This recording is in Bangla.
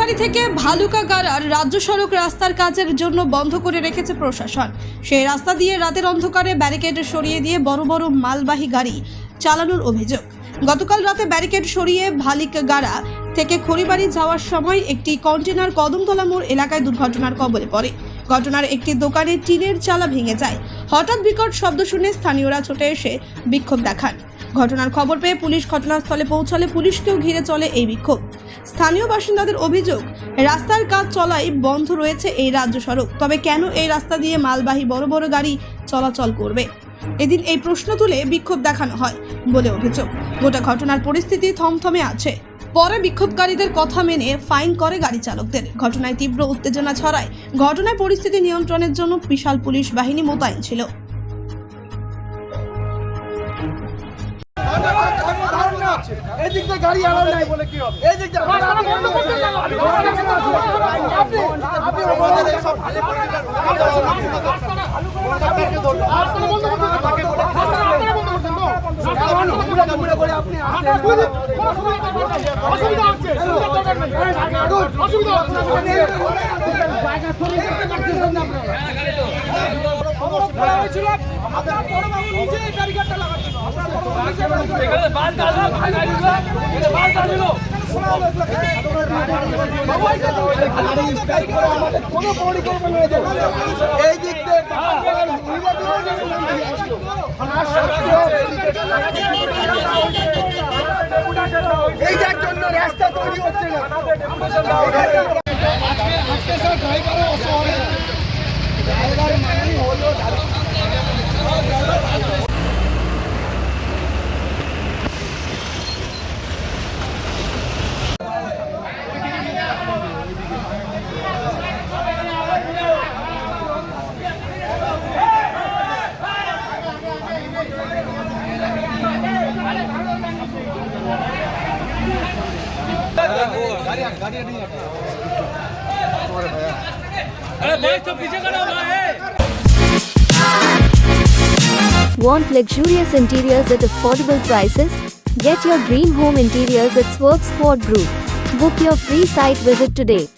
খড়িবাড়ি থেকে ভালুকা গাড়ার রাজ্য সড়ক রাস্তার কাজের জন্য বন্ধ করে রেখেছে প্রশাসন। সেই রাস্তা দিয়ে রাতের অন্ধকারে ব্যারিকেড সরিয়ে দিয়ে বড় বড় মালবাহী গাড়ি চালানোর অভিযোগ। গতকাল রাতে ব্যারিকেড সরিয়ে ভালিকা গাড়া থেকে খড়িবাড়ি যাওয়ার সময় একটি কন্টেনার কদমতলা মোড় এলাকায় দুর্ঘটনার কবলে পড়ে। ঘটনার একটি দোকানে টিনের চালা ভেঙে যায়। হঠাৎ বিকট শব্দ শুনে স্থানীয়রা ছুটে এসে বিক্ষোভ দেখান। ঘটনার খবর পেয়ে পুলিশ ঘটনাস্থলে পৌঁছালে পুলিশকেও ঘিরে চলে এই বিক্ষোভ। স্থানীয় বাসিন্দাদের অভিযোগ, রাস্তার কাজ চলাই বন্ধ রয়েছে এই রাজ্য সড়ক। তবে কেন এই রাস্তা দিয়ে মালবাহী বড় বড় গাড়ি চলাচল করবে? এদিন এই প্রশ্ন তুলে বিক্ষোভ দেখানো হয় বলে অভিযোগ। গোটা ঘটনার পরিস্থিতি থমথমে আছে। পরে বিক্ষোভকারীদের কথা মেনে ফাইন করে গাড়ি চালকদের। ঘটনায় তীব্র উত্তেজনা ছড়ায়। ঘটনায় পরিস্থিতি নিয়ন্ত্রণের জন্য বিশাল পুলিশ বাহিনী মোতায়েন ছিল। এই দিক দিয়ে গাড়ি আলো নাই বলে কি হবে এই দিক দিয়ে। আপনি সব ভালো করে আপনারা। অসুবিধা হচ্ছে বড় বাবু নিজে এই ব্যারিকেডটা লাগাচ্ছিল আপনার বড় বাবু এই দিক দিয়ে এই জন্য রাস্তা তৈরি হচ্ছে না। Want luxurious interiors at affordable prices? Get your dream home interiors at Swerve Sport Group. Book your free site visit today.